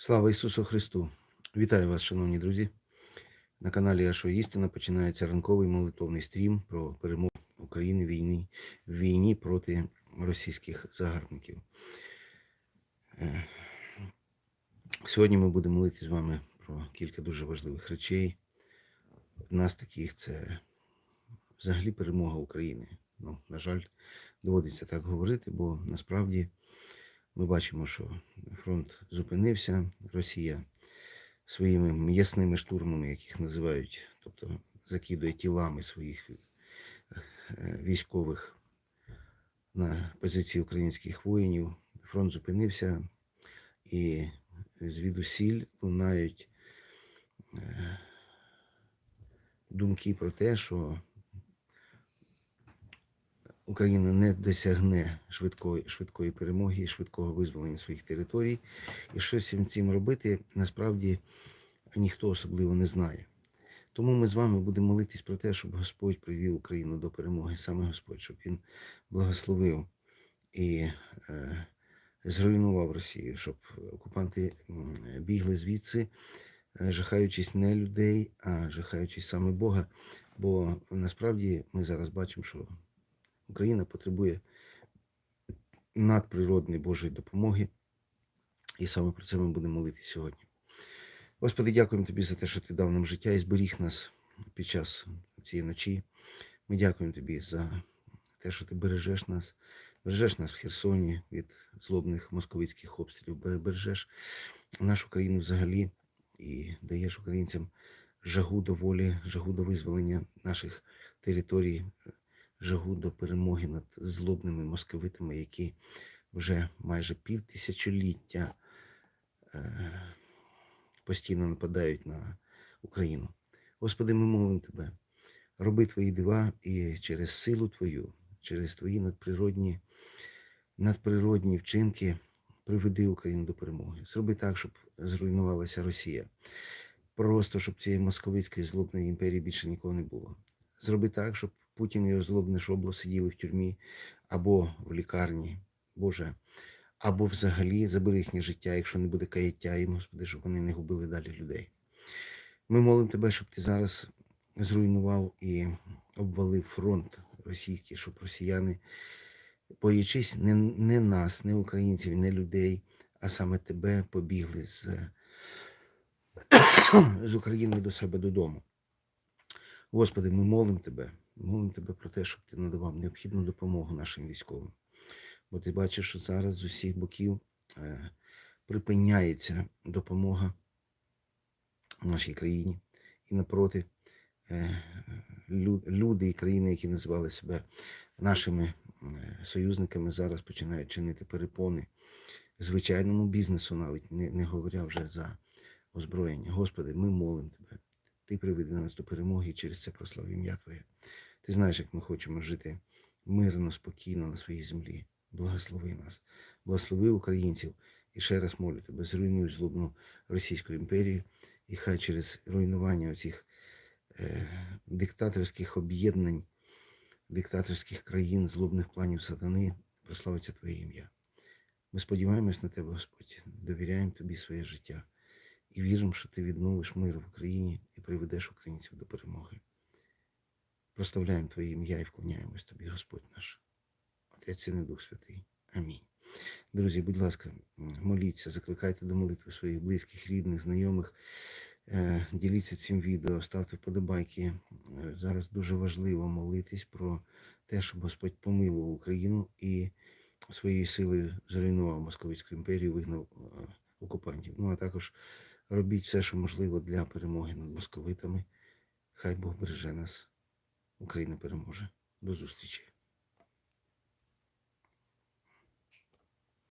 Слава Ісусу Христу! Вітаю вас, шановні друзі. На каналі Ашо Істина починається ранковий молитовний стрім про перемогу України в війні, в війні проти російських загарбників. Е, Сьогодні ми будемо молити з вами про кілька дуже важливих речей. Одна з таких це взагалі перемога України. Ну, на жаль, доводиться так говорити, бо насправді ми бачимо, що фронт зупинився, Росія своїми м'ясними штурмами, як їх називають, тобто закидує тілами своїх е, військових на позиції українських воїнів. Фронт зупинився і звідусіль лунають е, думки про те, що Україна не досягне швидкої, швидкої перемоги, і швидкого визволення своїх територій. І щось їм цим робити насправді ніхто особливо не знає. Тому ми з вами будемо молитись про те, щоб Господь привів Україну до перемоги, саме Господь, щоб Він благословив і е, зруйнував Росію, щоб окупанти бігли звідси, е, жахаючись не людей, а жахаючись саме Бога. Бо насправді ми зараз бачимо, що Україна потребує надприродної Божої допомоги. І саме про це ми будемо молити сьогодні. Господи, дякуємо Тобі за те, що Ти дав нам життя і зберіг нас під час цієї ночі. Ми дякуємо Тобі за те, що Ти бережеш нас, бережеш нас в Херсоні від злобних московицьких обстрілів, бережеш нашу країну взагалі і даєш українцям жагу до волі, жагу до визволення наших територій, жагу до перемоги над злобними московитами, які вже майже півтисячоліття е, постійно нападають на Україну. Господи, ми молимо Тебе, роби Твої дива і через силу Твою, через Твої надприродні, надприродні вчинки приведи Україну до перемоги. Зроби так, щоб зруйнувалася Росія. Просто щоб цієї московицької злобної імперії більше нікого не було. Зроби так, щоб Путін і його злобне шобло сиділи в тюрмі або в лікарні, Боже, або взагалі забери їхнє життя, якщо не буде каяття їм, Господи, щоб вони не губили далі людей. Ми молимо Тебе, щоб ти зараз зруйнував і обвалив фронт російський, щоб росіяни, боячись не, не нас, не українців, не людей, а саме тебе побігли з, з України до себе додому. Господи, ми молимо Тебе, молимо Тебе про те, щоб Ти надавав необхідну допомогу нашим військовим. Бо ти бачиш, що зараз з усіх боків е, припиняється допомога нашій країні. І напроти е, люди і країни, які називали себе нашими е, союзниками, зараз починають чинити перепони звичайному бізнесу, навіть не, не говоря вже за озброєння. Господи, ми молимо Тебе. Ти приведи нас до перемоги через це прослав ім'я Твоє. Ти знаєш, як ми хочемо жити мирно, спокійно на своїй землі. Благослови нас, благослови українців. І ще раз молю тебе, зруйнуй злобну Російську імперію, і хай через руйнування цих е, диктаторських об'єднань, диктаторських країн, злобних планів сатани, прославиться Твоє ім'я. Ми сподіваємось на Тебе, Господь, довіряємо Тобі своє життя і віримо, що Ти відновиш мир в Україні і приведеш українців до перемоги. Прославляємо Твоє ім'я і вклоняємось Тобі, Господь наш. Отець і не Дух Святий. Амінь. Друзі, будь ласка, моліться, закликайте до молитви своїх близьких, рідних, знайомих. Е, Діліться цим відео, ставте вподобайки. Е, Зараз дуже важливо молитись про те, щоб Господь помилував Україну і своєю силою зруйнував Московицьку імперію, вигнав е, окупантів. Ну а також робіть все, що можливо для перемоги над московитами. Хай Бог береже нас. Україна переможе. До зустрічі.